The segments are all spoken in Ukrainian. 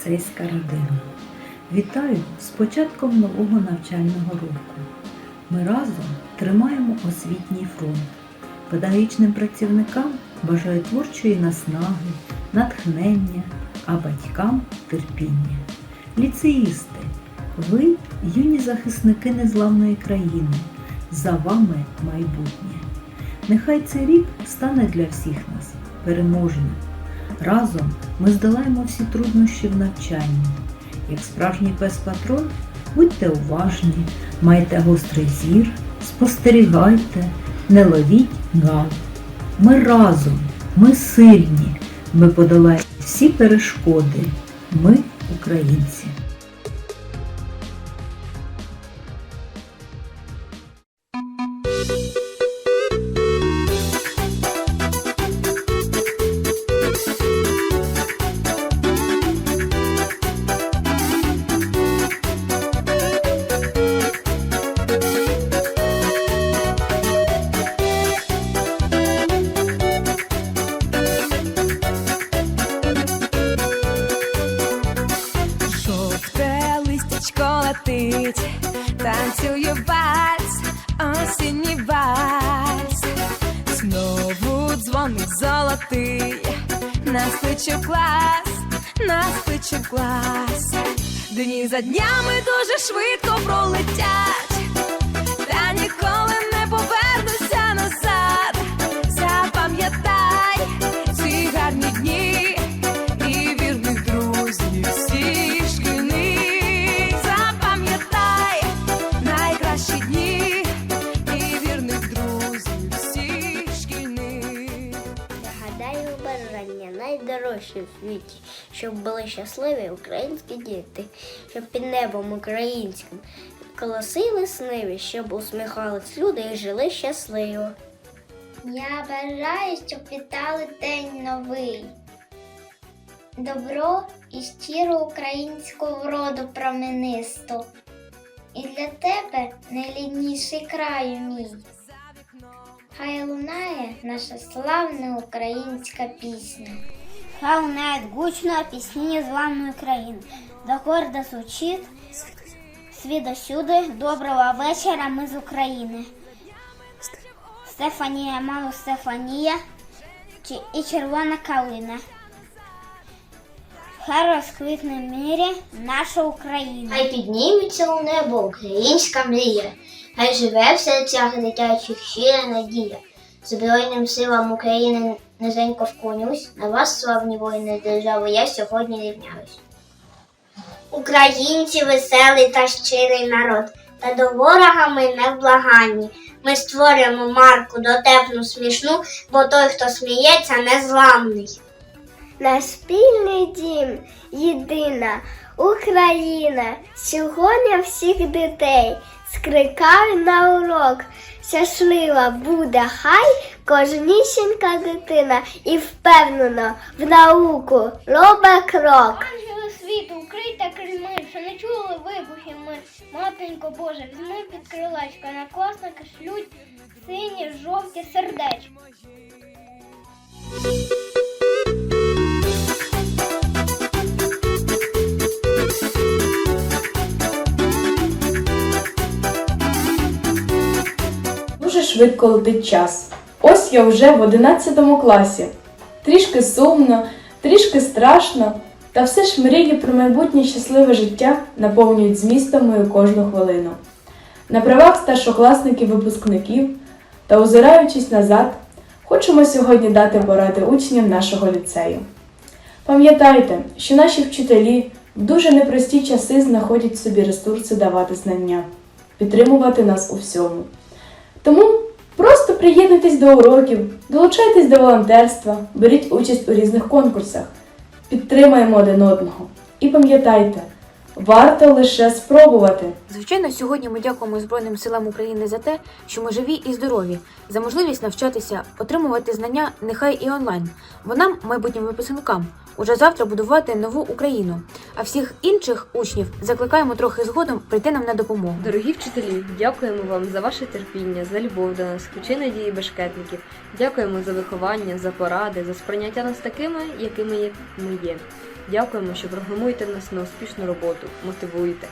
ліцейська родина. Вітаю з початком нового навчального року. Ми разом тримаємо освітній фронт. Педагогічним працівникам бажаю творчої наснаги, натхнення, а батькам терпіння. Ліцеїсти, ви юні захисники незламної країни. За вами майбутнє. Нехай цей рік стане для всіх нас переможним. Разом ми здолаємо всі труднощі в навчанні. Як справжній пес-патрон, будьте уважні, майте гострий зір, спостерігайте, не ловіть гав. Ми разом, ми сильні, ми подолаємо всі перешкоди. Ми українці. Нас кличе клас, нас кличе клас. Дні за днями дуже швидко пролетять, та ніколи бажання найдорожче в світі, щоб були щасливі українські діти, щоб під небом українським колосили сниві, щоб усміхались люди і жили щасливо. Я бажаю, щоб вітали день новий. Добро і щиру українську вроду променисту. І для тебе найлідніший краю мій. Хай лунає наша славна українська пісня. Хай лунает гучно пісні незламної країни. До горда звучить свідосюди. Доброго вечора, ми з України. Стефанія, мало Стефанія і червона калина. Хай розквітне в мірі наша Україна. Хай підніметься у небо українська мрія, хай живе в серцях дитячих щира надія. Збройним силам України низенько вклонюсь, на вас, славні воїни держави, я сьогодні рівняюсь. Українці веселий та щирий народ, та до ворога ми не вблаганні. Ми створюємо марку дотепну смішну, бо той, хто сміється, незламний. Наш спільний дім, єдина Україна, сьогодні всіх дітей скрикаю на урок. Щаслива буде хай кожнісінька дитина і впевнено в науку робить крок. Ангели світу, укрийте крильми, що не чули вибухів ми. Матенько Боже, візьми під крилечко, на класники шлють сині, жовті сердечки. Швидко летить час. Ось я вже в 11 класі. Трішки сумно, трішки страшно, та все ж мрії про майбутнє щасливе життя наповнюють змістом мою кожну хвилину. На правах старшокласників-випускників та озираючись назад, хочемо сьогодні дати поради учням нашого ліцею. Пам'ятайте, що наші вчителі в дуже непрості часи знаходять собі ресурси давати знання, підтримувати нас у всьому. Тому приєднуйтесь до уроків, долучайтесь до волонтерства, беріть участь у різних конкурсах, підтримаємо один одного. І пам'ятайте, варто лише спробувати. Звичайно, сьогодні ми дякуємо Збройним силам України за те, що ми живі і здорові, за можливість навчатися, отримувати знання нехай і онлайн, бо нам, майбутнім випускникам, уже завтра будувати нову Україну. А всіх інших учнів закликаємо трохи згодом прийти нам на допомогу. Дорогі вчителі, дякуємо вам за ваше терпіння, за любов до нас, ключі надії бешкетників. Дякуємо за виховання, за поради, за сприйняття нас такими, якими ми є. Дякуємо, що програмуєте нас на успішну роботу, мотивуєте,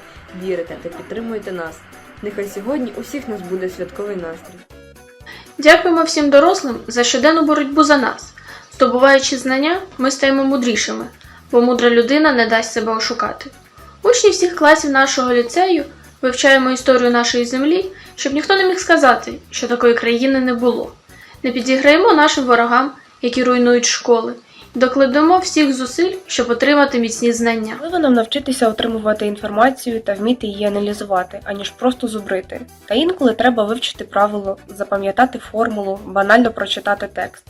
вірите та підтримуєте нас. Нехай сьогодні у всіх нас буде святковий настрій. Дякуємо всім дорослим за щоденну боротьбу за нас. Здобуваючи знання, ми стаємо мудрішими, бо мудра людина не дасть себе ошукати. Учні всіх класів нашого ліцею вивчаємо історію нашої землі, щоб ніхто не міг сказати, що такої країни не було. Не підіграємо нашим ворогам, які руйнують школи, докладемо всіх зусиль, щоб отримати міцні знання. Важливо нам навчитися отримувати інформацію та вміти її аналізувати, аніж просто зубрити. Та інколи треба вивчити правило, запам'ятати формулу, банально прочитати текст.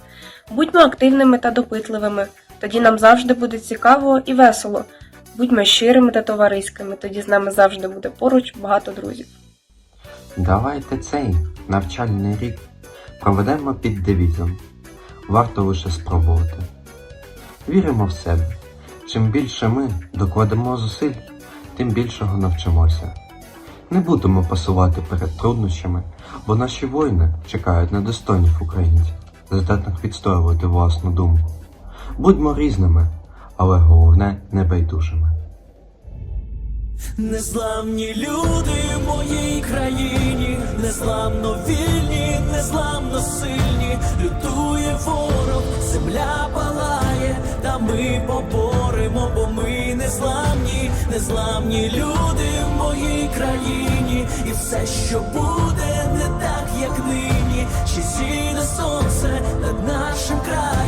Будьмо активними та допитливими, тоді нам завжди буде цікаво і весело. Будьмо щирими та товариськими, тоді з нами завжди буде поруч багато друзів. Давайте цей навчальний рік проведемо під девізом. Варто лише спробувати. Віримо в себе. Чим більше ми докладемо зусиль, тим більшого навчимося. Не будемо пасувати перед труднощами, бо наші воїни чекають на достойних українців, здатних відстоювати власну думку. Будьмо різними, але головне небайдужими. Незламні люди в моїй країні, незламно вільні, незламно сильні, лютує ворог, земля палає, та ми поборемо, бо ми незламні, незламні люди в моїй країні, і все, що буде, не так, як нині, ще сіде сонце над нашим краєм,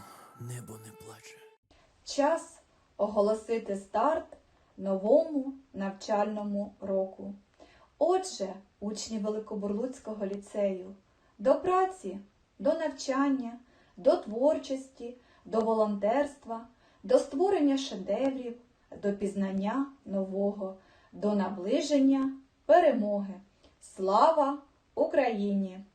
Час оголосити старт новому навчальному року. Отже, учні Великобурлуцького ліцею, до праці, до навчання, до творчості, до волонтерства, до створення шедеврів, до пізнання нового, до наближення перемоги. Слава Україні!